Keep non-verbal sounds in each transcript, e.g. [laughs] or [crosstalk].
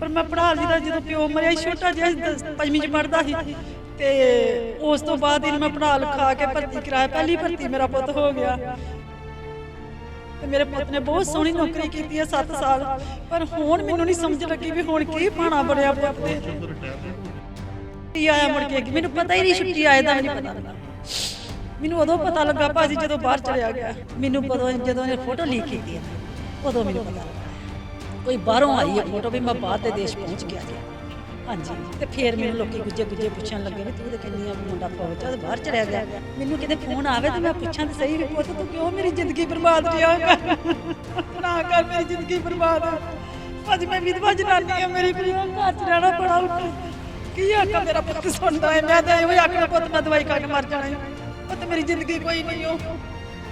ਪਰ ਮੈਂ ਪੜ੍ਹਾ ਲਈ ਦਾ ਜਦੋਂ ਪਿਓ ਮਰਿਆ ਸੀ, ਛੋਟਾ ਜਿਹਾ ਸੀ, ਦਸ- ਪੰਜਵੀਂ ਚ ਪੜਦਾ ਸੀ। ਤੇ ਉਸ ਤੋਂ ਬਾਅਦ ਇਹਨੂੰ ਮੈਂ ਪੜ੍ਹਾ ਲਿਖਾ ਕੇ ਭਰਤੀ ਕਰਾਇਆ। ਪਹਿਲੀ ਭਰਤੀ ਮੇਰਾ ਪੁੱਤ ਹੋ ਗਿਆ। ਤੇ ਮੇਰੇ ਪੁੱਤ ਨੇ ਬਹੁਤ ਸੋਹਣੀ ਨੌਕਰੀ ਕੀਤੀ ਹੈ 7 ਸਾਲ। ਪਰ ਹੁਣ ਮੈਨੂੰ ਨਹੀਂ ਸਮਝ ਲੱਗੀ ਵੀ ਹੁਣ ਕੀ ਪਾਣਾ ਬਣਿਆ ਪੁੱਤ ਦੇ ਛੁੱਟੀ ਆਇਆ ਮੁੜ ਕੇ ਕਿ ਮੈਨੂੰ ਪਤਾ ਹੀ ਨਹੀਂ ਛੁੱਟੀ ਆਏ ਦਾ ਵੀ ਪਤਾ ਲੱਗਾ ਮੈਨੂੰ ਉਦੋਂ ਪਤਾ ਲੱਗਾ ਭਾਜੀ ਜਦੋਂ ਬਾਹਰ ਚਲਿਆ ਗਿਆ। ਮੈਨੂੰ ਪਤਾ ਜਦੋਂ ਇਹਨੇ ਫੋਟੋ ਲੀਕ ਕੀਤੀ ਹੈ। ਉਦੋਂ ਮੈਨੂੰ ਪਤਾ ਲੱਗਾ। ਕੋਈ ਬਾਹਰੋਂ ਆਈ ਹੈ ਫੋਟੋ ਵੀ ਮੈਂ ਬਾਹਰ ਦੇ ਦੇਸ਼ ਪਹੁੰਚ ਗਿਆ। ਜੀ ਹਾਂਜੀ ਤੇ ਫੇਰ ਮੈਨੂੰ ਲੋਕੀ ਗੁੱਜੇ ਗੁੱਜੇ ਪੁੱਛਣ ਲੱਗੇ ਵੀ ਤੂੰ ਤੇ ਕਿੰਨੀ ਆ ਮੁੰਡਾ ਫੌਜ ਚ ਆ, ਤੇ ਬਾਹਰ ਚਲਿਆ ਗਿਆ। ਮੈਨੂੰ ਕਿਤੇ ਫੋਨ ਆਵੇ ਤੇ ਮੈਂ ਪੁੱਛਾਂ ਤੇ ਸਹੀ ਵੀ ਪੁੱਤ ਤੂੰ ਕਿਉਂ ਮੇਰੀ ਜ਼ਿੰਦਗੀ ਬਰਬਾਦ ਕਿਆ ਕਰ ਨਾ ਕਰ ਮੇਰੀ ਜ਼ਿੰਦਗੀ ਬਰਬਾਦ ਭਾਜੀ ਮੈਂ ਵਿਧਵਾ ਜਨਾਨੀ ਆ ਮੇਰੀ ਕੁੜੀ ਨੂੰ ਘਰ ਚ ਰਹਿਣਾ ਬੜਾ ਔਖਾ ਹੈ। ਕੀ ਆਖਾਂ ਮੇਰਾ ਪੁੱਤ ਸੁਣਦਾ ਹੈ ਮੈਂ ਤਾਂ ਇਹੋ ਹੀ ਆਖਣਾ ਪੁੱਤ ਮੈਂ ਦਵਾਈ ਖਾ ਕੇ ਮਰ ਜਾਣਾ ਹੈ। ਪੁੱਤ ਮੇਰੀ ਜ਼ਿੰਦਗੀ ਕੋਈ ਨਹੀਂ ਹੋ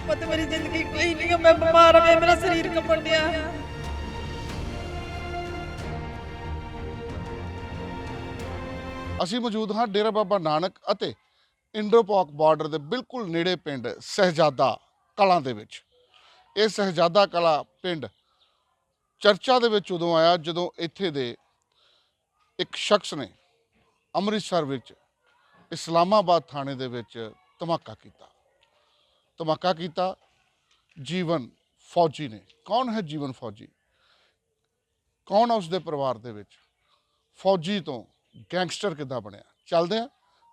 ਪੁੱਤ ਮੇਰੀ ਜ਼ਿੰਦਗੀ ਕੋਈ ਨਹੀਂ ਹੋ ਮੈਂ ਬਿਮਾਰ ਆ ਮੇਰਾ ਸਰੀਰ ਕੰਬਣ ਡਿਆ ਅਸੀਂ ਮੌਜੂਦ ਹਾਂ ਡੇਰਾ ਬਾਬਾ ਨਾਨਕ ਅਤੇ ਇੰਡੋਪਾਕ ਬਾਰਡਰ ਦੇ ਬਿਲਕੁਲ ਨੇੜੇ ਪਿੰਡ ਸਹਜਾਦਾ ਕਲਾਂ ਦੇ ਵਿੱਚ। ਇਹ ਸਹਜਾਦਾ ਕਲਾ ਪਿੰਡ ਚਰਚਾ ਦੇ ਵਿੱਚ ਉਦੋਂ ਆਇਆ ਜਦੋਂ ਇੱਥੇ ਦੇ ਇੱਕ ਸ਼ਖਸ ਨੇ ਅੰਮ੍ਰਿਤਸਰ ਵਿੱਚ ਇਸਲਾਮਾਬਾਦ ਥਾਣੇ ਦੇ ਵਿੱਚ ਧਮਾਕਾ ਕੀਤਾ। ਧਮਾਕਾ ਕੀਤਾ। ਜੀਵਨ ਫੌਜੀ ਨੇ। ਕੌਣ ਹੈ ਜੀਵਨ ਫੌਜੀ? ਕੌਣ ਆ ਉਸਦੇ ਪਰਿਵਾਰ ਦੇ ਵਿੱਚ? ਫੌਜੀ ਤੋਂ ਗੈਂਗਸਟਰ ਕਿੱਦਾਂ ਬਣਿਆ? ਚੱਲਦੇ ਆ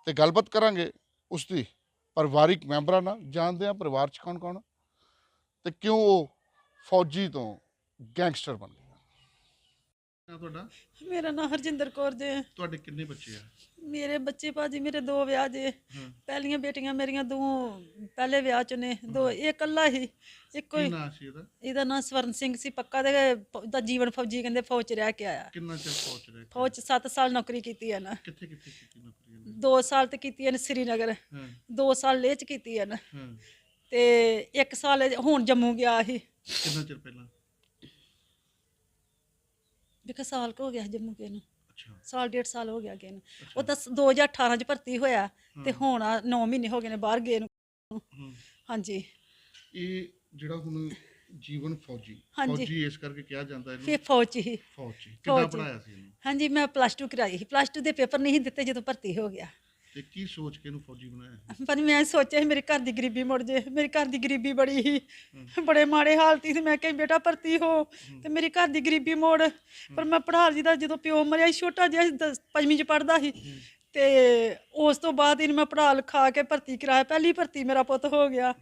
ਤੇ ਗੱਲਬਾਤ ਕਰਾਂਗੇ ਉਸ ਦੀ ਪਰਿਵਾਰਿਕ ਮੈਂਬਰਾਂ ਨਾਲ, ਜਾਣਦੇ ਆ ਪਰਿਵਾਰ ਚ ਕੌਣ ਕੌਣ ਆ ਤੇ ਕਿਉਂ ਉਹ ਫੌਜੀ ਤੋਂ ਗੈਂਗਸਟਰ ਬਣ ਗਿਆ ਤੁਹਾਡਾ? ਮੇਰਾ ਨਾਮ ਹਰਜਿੰਦਰ ਕੌਰ ਜੇ। ਤੁਹਾਡੇ ਕਿੰਨੇ ਬੱਚੇ ਆ? ਮੇਰੇ ਬੱਚੇ ਭਾਜੀ ਮੇਰੇ ਦੋ ਵਿਆਹ ਜੇ। ਹਾਂ। ਪਹਿਲੀਆਂ ਬੇਟੀਆਂ ਮੇਰੀਆਂ ਦੋ ਪਹਿਲੇ ਵਿਆਹ ਚ ਨੇ। ਦੋ ਇਹ ਇਕੱਲਾ ਹੀ। ਇੱਕੋ ਹੀ। ਨਾਂ ਸੀ ਇਹਦਾ ਇਹਦਾ ਨਾਮ ਸਵਰਨ ਸਿੰਘ ਸੀ। ਪੱਕਾ ਤੇ ਦਾ ਜੀਵਨ ਫੌਜੀ ਕਹਿੰਦੇ ਫੌਜ ਚ ਰਹਿ ਕੇ ਆਇਆ। ਕਿੰਨਾ ਚਿਰ ਪਹੁੰਚ ਰਿਹਾ ਫੌਜ ਚ 7 ਸਾਲ ਨੌਕਰੀ ਕੀਤੀ ਹੈ ਨਾ। ਕਿੱਥੇ ਕਿੱਥੇ ਕੀਤੀ ਨੌਕਰੀ ਇਹਨੇ 2 ਸਾਲ ਤੇ ਕੀਤੀ ਹੈ ਨਾ ਸ੍ਰੀਨਗਰ। ਹਾਂ। 2 ਸਾਲ ਲੇਹ ਚ ਕੀਤੀ ਹੈ ਨਾ। ਹਾਂ। ਤੇ 1 ਸਾਲ ਹੁਣ ਜੰਮੂ ਗਿਆ ਸੀ। ਕਿੰਨਾ ਚਿਰ ਪਹਿਲਾਂ? ਦੇਖੋ ਸਾਲ ਕੁ ਹੋ ਗਿਆ ਜੰਮੂ ਗਏ ਨੂੰ। ਅੱਛਾ। ਸਾਲ ਡੇਢ ਸਾਲ ਹੋ ਗਿਆ ਗਏ ਨੂੰ। ਉਹ ਤਾਂ 2018 ਚ ਭਰਤੀ ਹੋਇਆ ਤੇ ਹੁਣ 9 ਮਹੀਨੇ ਹੋ ਗਏ ਨੇ ਬਾਹਰ ਗਏ ਨੂੰ। ਹਾਂਜੀ। ਇਹ ਜਿਹੜਾ ਹੁਣ ਜੀਵਨ ਫੌਜੀ ਹਾਂਜੀ। ਫੌਜੀ ਇਸ ਕਰਕੇ ਕਿਹਾ ਜਾਂਦਾ ਇਹਨੂੰ। ਫਿਰ ਫੌਜ। ਚ ਹੀ ਫੌਜੀ। ਕਿੰਨਾ ਫੌਜੀ। ਪੜਾਇਆ ਸੀ ਇਹਨੂੰ? ਹਾਂਜੀ ਮੈਂ ਪਲੱਸ 2 ਕਰਾਈ ਸੀ। ਪਲੱਸ 2 ਦੇ ਪੇਪਰ ਨਹੀਂ ਦਿੱਤੇ ਜਦੋਂ ਭਰਤੀ ਹੋ ਗਿਆ। ਤੇ ਕੀ ਸੋਚ ਕੇ ਇਹਨੂੰ ਫੌਜੀ ਬਣਾਇਆ? ਪਰ ਮੈਂ ਸੋਚਿਆ ਸੀ ਮੇਰੇ ਘਰ ਦੀ ਗਰੀਬੀ ਮੁੜ ਜੇ ਮੇਰੀ ਘਰ ਦੀ ਗਰੀਬੀ ਬੜੀ ਸੀ ਬੜੇ ਮਾੜੇ ਹਾਲਤੀ ਸੀ ਮੈਂ ਕਿਹਾ ਬੇਟਾ ਭਰਤੀ ਹੋ ਤੇ ਮੇਰੀ ਘਰ ਦੀ ਗਰੀਬੀ ਮੋੜ। ਪਰ ਮੈਂ ਪੜ੍ਹਾ ਲਈ ਦਾ ਜਦੋਂ ਪਿਓ ਮਰਿਆ ਸੀ, ਛੋਟਾ ਜਿਹਾ ਸੀ, ਦਸ- ਪੰਜਵੀਂ ਚ ਪੜਦਾ ਸੀ ਤੇ ਉਸ ਤੋਂ ਬਾਅਦ ਇਹਨੂੰ ਮੈਂ ਪੜ੍ਹਾ ਲਿਖਾ ਕੇ ਭਰਤੀ ਕਰਾਇਆ। ਪਹਿਲੀ ਭਰਤੀ ਮੇਰਾ ਪੁੱਤ ਹੋ ਗਿਆ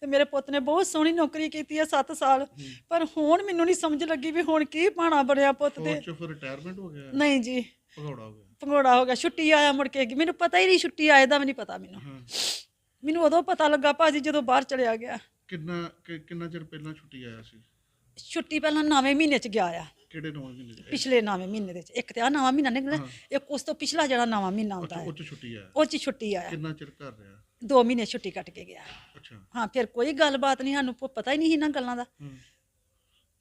ਤੇ ਮੇਰੇ ਪੁੱਤ ਨੇ ਬਹੁਤ ਸੋਹਣੀ ਨੌਕਰੀ ਕੀਤੀ ਹੈ 7 ਸਾਲ। ਪਰ ਹੁਣ ਮੈਨੂੰ ਨਹੀਂ ਸਮਝ ਲੱਗੀ ਵੀ ਹੁਣ ਕੀ ਪਾਣਾ ਬਣਿਆ ਪੁੱਤ ਦੇ ਫੌਜ ਚ ਫਿਰ ਰਿਟਾਇਰਮੈਂਟ ਹੋ ਗਿਆ। ਨਹੀਂ ਜੀ ਭਗੌੜਾ ਹੋ ਗਿਆ। ਪੰਗੋੜਾ ਹੋ ਗਿਆ ਛੁੱਟੀ ਆਇਆ ਮੁੜ ਕੇ। ਮੈਨੂੰ ਪਤਾ ਹੀ ਨਹੀਂ ਛੁੱਟੀ ਆਏ ਦਾ ਵੀ ਨਹੀਂ ਪਤਾ ਮੈਨੂੰ। ਹਾਂ। ਮੈਨੂੰ ਉਦੋਂ ਪਤਾ ਲੱਗਾ ਭਾਜੀ ਜਦੋਂ ਬਾਹਰ ਚਲਿਆ ਗਿਆ। ਕਿੰਨਾ ਕਿ- ਕਿੰਨਾ ਚਿਰ ਪਹਿਲਾਂ ਛੁੱਟੀ ਆਇਆ ਸੀ? ਛੁੱਟੀ ਪਹਿਲਾਂ ਨਵੇਂ ਮਹੀਨੇ ਚ ਗਿਆ ਆ। ਕਿਹੜੇ ਨੌਂ ਮਹੀਨੇ ਚ ਪਿਛਲੇ ਨਵੇਂ ਮਹੀਨੇ ਦੇ ਵਿੱਚ ਇੱਕ ਤੇ ਆ ਨਵਾਂ ਮਹੀਨਾ ਨਿਕਲਿਆ ਇੱਕ ਉਸ ਤੋਂ ਪਿਛਲਾ ਜਿਹੜਾ ਨਵਾਂ ਮਹੀਨਾ ਹੁੰਦਾ ਅੱਛਾ ਹੈ। ਉਹ ਚ ਛੁੱਟੀ ਆਇਆ। ਉਹ ਚ ਛੁੱਟੀ ਆਇਆ। ਕਿੰਨਾ ਚਿਰ ਘਰ ਰਿਹਾ? ਦੋ ਮਹੀਨੇ ਛੁੱਟੀ ਕੱਟ ਕੇ ਗਿਆ। ਅੱਛਾ। ਹਾਂ ਫਿਰ ਕੋਈ ਗੱਲਬਾਤ ਨਹੀਂ ਸਾਨੂੰ ਪ- ਪਤਾ ਹੀ ਨਹੀਂ ਇਹਨਾਂ ਗੱਲਾਂ ਦਾ। ਹੂੰ।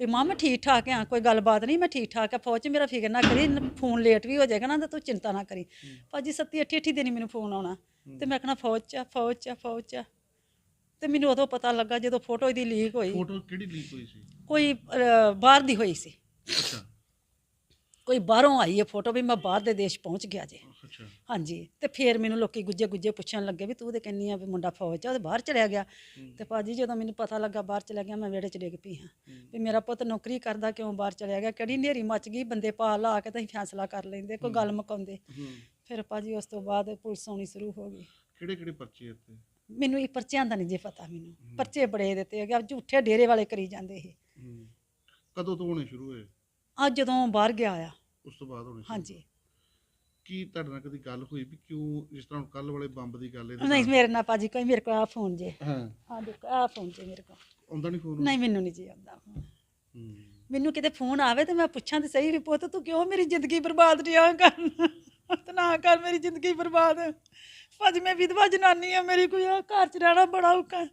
ਵੀ ਮਾਂ ਮੈਂ ਠੀਕ ਠਾਕ ਆ ਕੋਈ ਗੱਲਬਾਤ ਨਹੀਂ ਮੈਂ ਠੀਕ ਠਾਕ ਆ ਫੌਜ 'ਚ ਮੇਰਾ ਫਿਕਰ ਨਾ ਕਰੀ ਫੋਨ ਲੇਟ ਵੀ ਹੋ ਜਾਏਗਾ ਨਾ ਤਾਂ ਤੂੰ ਚਿੰਤਾ ਨਾ ਕਰੀ। ਭਾਜੀ ਸੱਤੀ ਅੱਠੀ ਅੱਠੀ ਦਿਨ ਮੈਨੂੰ ਫੋਨ ਆਉਣਾ। ਤੇ ਮੈਂ ਕਹਣਾ ਫੌਜ 'ਚ ਆ, ਫੌਜ 'ਚ ਆ, ਫੌਜ 'ਚ ਆ। ਤੇ ਮੈਨੂੰ ਉਦੋਂ ਪਤਾ ਲੱਗਾ ਜਦੋਂ ਫੋਟੋ ਇਹਦੀ ਲੀਕ ਹੋਈ। ਫੋਟੋ ਕਿਹੜੀ ਲੀਕ ਹੋਈ ਸੀ? ਕੋਈ ਅਹ, ਬਾਹਰ ਦੀ ਹੋਈ ਸੀ। ਅੱਛਾ। ਕੋਈ ਬਾਹਰੋਂ ਆਈ ਹੈ ਫੋਟੋ ਵੀ ਮੈਂ ਬਾਹਰ ਦੇ ਦੇਸ਼ ਪਹੁੰਚ ਗਿਆ ਜੇ। ਅੱਛਾ। ਹਾਂਜੀ ਤੇ ਫਿਰ ਮੈਨੂੰ ਲੋਕੀ ਗੁੱਜੇ ਗੁੱਜੇ ਪੁੱਛਣ ਲੱਗੇ ਵੀ ਤੂੰ ਤੇ ਕਹਿੰਨੀ ਆ ਵੀ ਮੁੰਡਾ ਫੌਜ 'ਚ ਆ, ਉਹਦੇ ਬਾਹਰ ਚਲਿਆ ਗਿਆ। ਤੇ ਭਾਜੀ ਜਦੋਂ ਮੈਨੂੰ ਪਤਾ ਲੱਗਾ ਬਾਹਰ ਚਲਿਆ ਗਿਆ ਮੈਂ ਵਿਹੜੇ 'ਚ ਡਿੱਗ ਪਈ ਹਾਂ। ਵੀ ਮੇਰਾ ਪੁੱਤ ਨੌਕਰੀ ਕਰਦਾ ਕਿਉਂ ਬਾਹਰ ਚਲਿਆ ਗਿਆ? ਕਿਹੜੀ ਨੇਰੀ ਮੱਚ ਗਈ? ਬੰਦੇ ਪਾ ਲਾ ਕੇ ਤਾਂ ਅਸੀਂ ਫੈਸਲਾ ਕਰ ਲੈਂਦੇ ਕੋਈ ਗੱਲ ਮੁਕਾਉਂਦੇ। ਫਿਰ ਭਾਜੀ ਉਸ ਤੋਂ ਬਾਅਦ ਪੁਲਿਸ ਆਉਣੀ ਸ਼ੁਰੂ ਹੋ ਗਈ। ਕਿਹੜੇ ਕਿਹੜੇ ਪਰਚੇ ਇੱਥੇ ਮੈਨੂੰ ਇਹ ਪਰਚਿਆਂ ਦਾ ਨਹੀਂ ਜੇ ਪਤਾ ਮੈਨੂੰ। ਪਰਚੇ ਬੜੇ ਦਿੱਤੇ ਹੈਗੇ ਆ ਝੂਠੇ ਡੇਰੇ ਵਾਲੇ ਕਰੀ ਜਾਂਦੇ ਇਹ। ਕਦੋਂ ਤੋਂ ਹੋਣੇ ਸ਼ੁਰੂ ਹੋਏ? ਅੱਜ ਜਦੋਂ ਬਾਹਰ ਗਿਆ ਆ। ਉਸ ਤੋਂ ਬਾਅਦ ਹੋਣੇ ਹਾਂਜੀ। ਕੀ ਤੁਹਾਡੇ ਨਾਲ ਕਦੀ ਗੱਲ ਹੋਈ ਵੀ ਕਿਉਂ ਜਿਸ ਤਰ੍ਹਾਂ ਕੱਲ ਵਾਲੇ ਬੰਬ ਦੀ ਗੱਲ ਇਹਦੇ ਨਹੀਂ ਨਾਲ- ਮੇਰੇ ਨਾਲ ਭਾਜੀ ਕੋਈ ਮੇਰੇ ਕੋਲ ਆ ਫੋਨ ਜੇ। ਹਾਂ। ਆ ਦੇਖੋ ਆ ਫੋਨ ਜੇ ਮੇਰੇ ਕੋਲ। ਆਉਂਦਾ ਨਹੀਂ ਫੋਨ ਨਹੀਂ ਮੈਨੂੰ ਨਹੀਂ ਜੀ ਆਉਂਦਾ ਹੂੰ। ਮੈਨੂੰ ਕਿਤੇ ਫੋਨ ਆਵੇ ਤੇ ਮੈਂ ਪੁੱਛਾਂ ਤੇ ਸਹੀ ਵੀ ਪੁੱਤ ਤੂੰ ਕਿਉਂ ਮੇਰੀ ਜ਼ਿੰਦਗੀ ਬਰਬਾਦ ਰਿਹਾ ਕਰਨ ਤੇ ਨਾ ਕਰ ਮੇਰੀ ਜ਼ਿੰਦਗੀ ਬਰਬਾਦ। ਭਾਜੀ ਮੈਂ ਵਿਧਵਾ ਜਨਾਨੀ ਆ ਮੇਰੀ ਕੋਈ ਆ ਘਰ ਚ ਰਹਿਣਾ ਬੜਾ ਔਖਾ।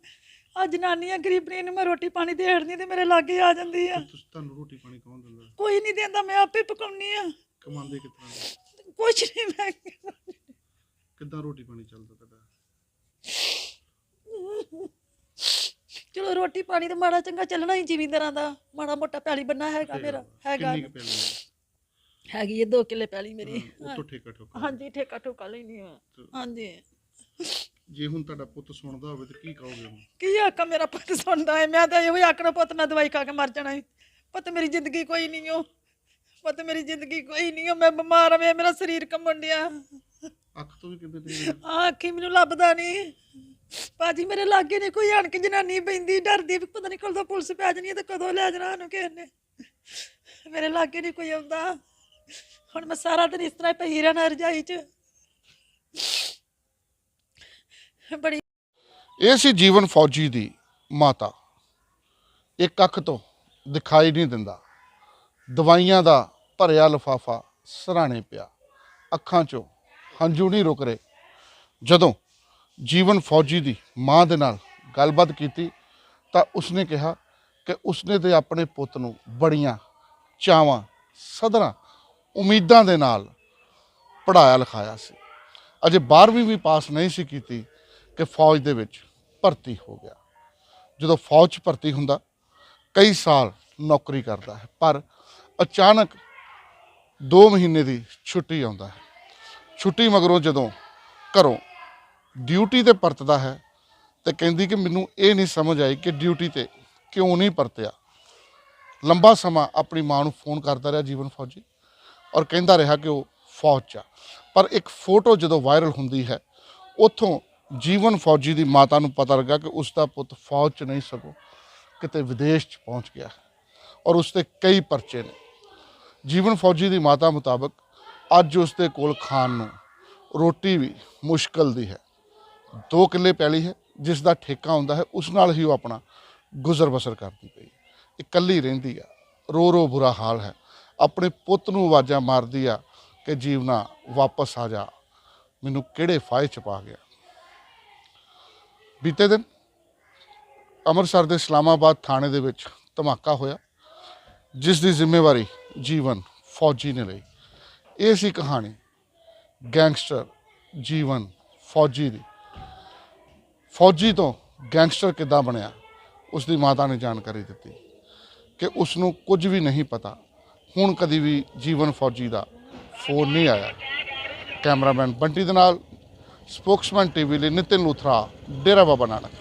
ਆ ਜਨਾਨੀ ਆ ਗਰੀਬਣੀ ਨੂੰ ਮੈਂ ਰੋਟੀ ਪਾਣੀ ਦੇ ਹੜਨੀ ਤੇ ਮੇਰੇ ਲਾਗੇ ਆ ਜਾਂਦੀ ਆ। ਤੁਸੀਂ ਤੁਹਾਨੂੰ ਰੋਟੀ ਪਾਣੀ ਕੌਣ ਦਿੰਦਾ? ਕੋਈ ਨਹੀਂ ਦਿੰਦਾ ਮੈਂ ਆਪੇ ਪਕਾਉਣੀ ਆ। ਕਮਾਉਂਦੇ ਕਿਤਨਾ ਕੁਛ ਨਹੀਂ ਮੈਂ ਕਿੱਦਾਂ ਰੋਟੀ ਪਾਣੀ ਚੱਲਦਾ ਤੁਹਾਡਾ? ਚਲੋ ਰੋਟੀ ਪਾਣੀ ਤੇ ਮਾੜਾ ਚੰਗਾ ਚੱਲਣਾ ਹੀ ਜ਼ਿਮੀਂਦਾਰਾਂ ਦਾ। ਮਾੜਾ ਮੋਟਾ ਪੈਲੀ ਬੰਨਾ ਹੈਗਾ ਮੇਰਾ ਹੈਗਾ। ਕਿੰਨੀ ਕੁ ਪੈਲੀ ਹੈਗੀ ਇਹ 2 ਕਿੱਲੇ ਪੈਲੀ ਮੇਰੀ। ਉਹ ਤੋਂ ਠੇਕਾ ਠੋਕਾ ਹਾਂਜੀ ਠੇਕਾ ਠੋਕਾ ਲੈਣੀ ਆ। ਹਾਂਜੀ। ਜੇ ਹੁਣ ਤੁਹਾਡਾ ਪੁੱਤ ਸੁਣਦਾ ਹੋਵੇ ਤਾਂ ਕੀ ਕਹੋਗੇ ਉਹਨੂੰ? ਕੀ ਆਖਾਂ ਮੇਰਾ ਪੁੱਤ ਸੁਣਦਾ ਹੈ ਮੈਂ ਤਾਂ ਇਹੋ ਹੀ ਆਖਣਾ ਪੁੱਤ ਮੈਂ ਦਵਾਈ ਖਾ ਕੇ ਮਰ ਜਾਣਾ ਹੈ। ਪੁੱਤ ਮੇਰੀ ਜ਼ਿੰਦਗੀ ਕੋਈ ਨਹੀਂ ਓ। ਪੁੱਤ ਮੇਰੀ ਜ਼ਿੰਦਗੀ ਕੋਈ ਨਹੀਂ ਓ ਮੈਂ ਬਿਮਾਰ ਆ ਮੇਰਾ ਸਰੀਰ ਕੰਬਣ ਡਿਆ। ਅੱਖ ਤੋਂ ਵੀ ਕਿਤੇ ਤੇ ਆਹ ਅੱਖੀ ਮੈਨੂੰ ਲੱਭਦਾ ਨਹੀਂ ਬਾਜੀ ਮੇਰੇ ਲਾਗੇ ਨਹੀਂ ਕੋਈ ਆਣ ਕੇ ਜਨਾਨੀ ਪੈਂਦੀ ਡਰਦੀ ਵੀ ਪਤਾ ਨਹੀਂ ਕਦੋਂ ਪੁਲਿਸ ਪੈ ਜਾਣੀ ਹੈ ਤੇ ਕਦੋਂ ਲੈ ਜਾਣਾ ਉਹਨੂੰ ਕਿਸੇ ਨੇ। ਮੇਰੇ ਲਾਗੇ ਨਹੀਂ ਕੋਈ ਆਉਂਦਾ। ਹੁਣ ਮੈਂ ਸਾਰਾ ਦਿਨ ਇਸ ਤਰ੍ਹਾਂ ਹੀ ਪਈ ਰਹਿਣਾ ਰਜਾਈ 'ਚ। [laughs] ਬੜੀ ਇਹ ਸੀ ਜੀਵਨ ਫੌਜੀ ਦੀ ਮਾਤਾ। ਇੱਕ ਅੱਖ ਤੋਂ ਦਿਖਾਈ ਨਹੀਂ ਦਿੰਦਾ। ਦਵਾਈਆਂ ਦਾ ਭਰਿਆ ਲਫਾਫਾ ਸਰਾਣੇ ਪਿਆ। ਅੱਖਾਂ 'ਚੋਂ ਹੰਝੂ ਨਹੀਂ ਰੁਕ ਰਹੇ। ਜਦੋਂ ਜੀਵਨ ਫੌਜੀ ਦੀ ਮਾਂ ਦੇ ਨਾਲ ਗੱਲਬਾਤ ਕੀਤੀ, ਤਾਂ ਉਸਨੇ ਕਿਹਾ ਕਿ ਉਸਨੇ ਤੇ ਆਪਣੇ ਪੁੱਤ ਨੂੰ ਬੜੀਆਂ ਚਾਵਾਂ, ਸਦਰਾਂ, ਉਮੀਦਾਂ ਦੇ ਨਾਲ ਪੜਾਇਆ ਲਿਖਾਇਆ ਸੀ। ਅਜੇ 12ਵੀਂ ਵੀ ਪਾਸ ਨਹੀਂ ਸੀ ਕੀਤੀ ਕਿ ਫੌਜ ਦੇ ਵਿੱਚ ਭਰਤੀ ਹੋ ਗਿਆ। ਜਦੋਂ ਫੌਜ 'ਚ ਭਰਤੀ ਹੁੰਦਾ, ਕਈ ਸਾਲ ਨੌਕਰੀ ਕਰਦਾ ਹੈ, ਪਰ ਅਚਾਨਕ 2 ਮਹੀਨੇ ਦੀ ਛੁੱਟੀ ਆਉਂਦਾ ਹੈ। ਛੁੱਟੀ ਮਗਰੋਂ ਜਦੋਂ ਘਰੋਂ ਡਿਊਟੀ ਤੇ ਪਰਤਦਾ ਹੈ, ਤੇ ਕਹਿੰਦੀ ਕਿ ਮੈਨੂੰ ਇਹ ਨਹੀਂ ਸਮਝ ਆਈ ਕਿ ਡਿਊਟੀ ਤੇ ਕਿਉਂ ਨਹੀਂ ਪਰਤਿਆ। ਲੰਬਾ ਸਮਾਂ ਆਪਣੀ ਮਾਂ ਨੂੰ ਫੋਨ ਕਰਦਾ ਰਿਹਾ ਜੀਵਨ ਫੌਜੀ ਔਰ ਕਹਿੰਦਾ ਰਿਹਾ ਕਿ ਉਹ ਫੌਜ 'ਚ ਆ। ਪਰ ਇੱਕ ਫੋਟੋ ਜਦੋਂ ਵਾਇਰਲ ਹੁੰਦੀ ਹੈ, ਉੱਥੋਂ ਜੀਵਨ ਫੌਜੀ ਦੀ ਮਾਤਾ ਨੂੰ ਪਤਾ ਲੱਗਾ ਕਿ ਉਸ ਦਾ ਪੁੱਤ ਫੌਜ 'ਚ ਨਹੀਂ ਸਗੋਂ ਕਿਤੇ ਵਿਦੇਸ਼ 'ਚ ਪਹੁੰਚ ਗਿਆ ਹੈ ਔਰ ਉਸ ਤੇ ਕਈ ਪਰਚੇ ਨੇ। ਜੀਵਨ ਫੌਜੀ ਦੀ ਮਾਤਾ ਮੁਤਾਬਕ ਅੱਜ ਉਸ ਦੇ ਕੋਲ ਖਾਣ ਨੂੰ ਰੋਟੀ ਵੀ ਮੁਸ਼ਕਲ ਦੀ ਹੈ। ਦੋ ਕਿੱਲੇ ਪੈਲੀ ਹੈ, ਜਿਸ ਦਾ ਠੇਕਾ ਹੁੰਦਾ ਹੈ, ਉਸ ਨਾਲ ਹੀ ਉਹ ਆਪਣਾ ਗੁਜ਼ਰ ਬਸਰ ਕਰਦੀ ਪਈ। ਇਕੱਲੀ ਰਹਿੰਦੀ ਆ, ਰੋ ਰੋ ਬੁਰਾ ਹਾਲ ਹੈ। ਆਪਣੇ ਪੁੱਤ ਨੂੰ ਆਵਾਜ਼ਾਂ ਮਾਰਦੀ ਆ ਕਿ ਜੀਵਨਾ ਵਾਪਸ ਆ ਜਾ, ਮੈਨੂੰ ਕਿਹੜੇ ਫਾਇਦੇ ਚ ਪਾ ਗਿਆ? ਬੀਤੇ ਦਿਨ ਅੰਮ੍ਰਿਤਸਰ ਦੇ ਇਸਲਾਮਾਬਾਦ ਥਾਣੇ ਦੇ ਵਿੱਚ ਧਮਾਕਾ ਹੋਇਆ, ਜਿਸ ਦੀ ਜ਼ਿੰਮੇਵਾਰੀ ਜੀਵਨ ਫੌਜੀ ਨੇ ਲਈ। ਇਹ ਸੀ ਕਹਾਣੀ ਗੈਂਗਸਟਰ ਜੀਵਨ ਫੌਜੀ ਦੀ। ਫੌਜੀ ਤੋਂ ਗੈਂਗਸਟਰ ਕਿੱਦਾਂ ਬਣਿਆ, ਉਸ ਦੀ ਮਾਤਾ ਨੇ ਜਾਣਕਾਰੀ ਦਿੱਤੀ ਕਿ ਉਸ ਨੂੰ ਕੁਝ ਵੀ ਨਹੀਂ ਪਤਾ। ਹੁਣ ਕਦੀ ਵੀ ਜੀਵਨ ਫੌਜੀ ਦਾ ਫੋਨ ਨਹੀਂ ਆਇਆ। ਕੈਮਰਾਮੈਨ ਬੰਟੀ ਦੇ ਨਾਲ ਸਪੋਕਸਮੈਨ ਟੀਵੀ ਲਈ ਨਿਤਿਨ ਲੂਥਰਾ ਡੇਰਾ ਬਾਬਾ ਨਾਨਕ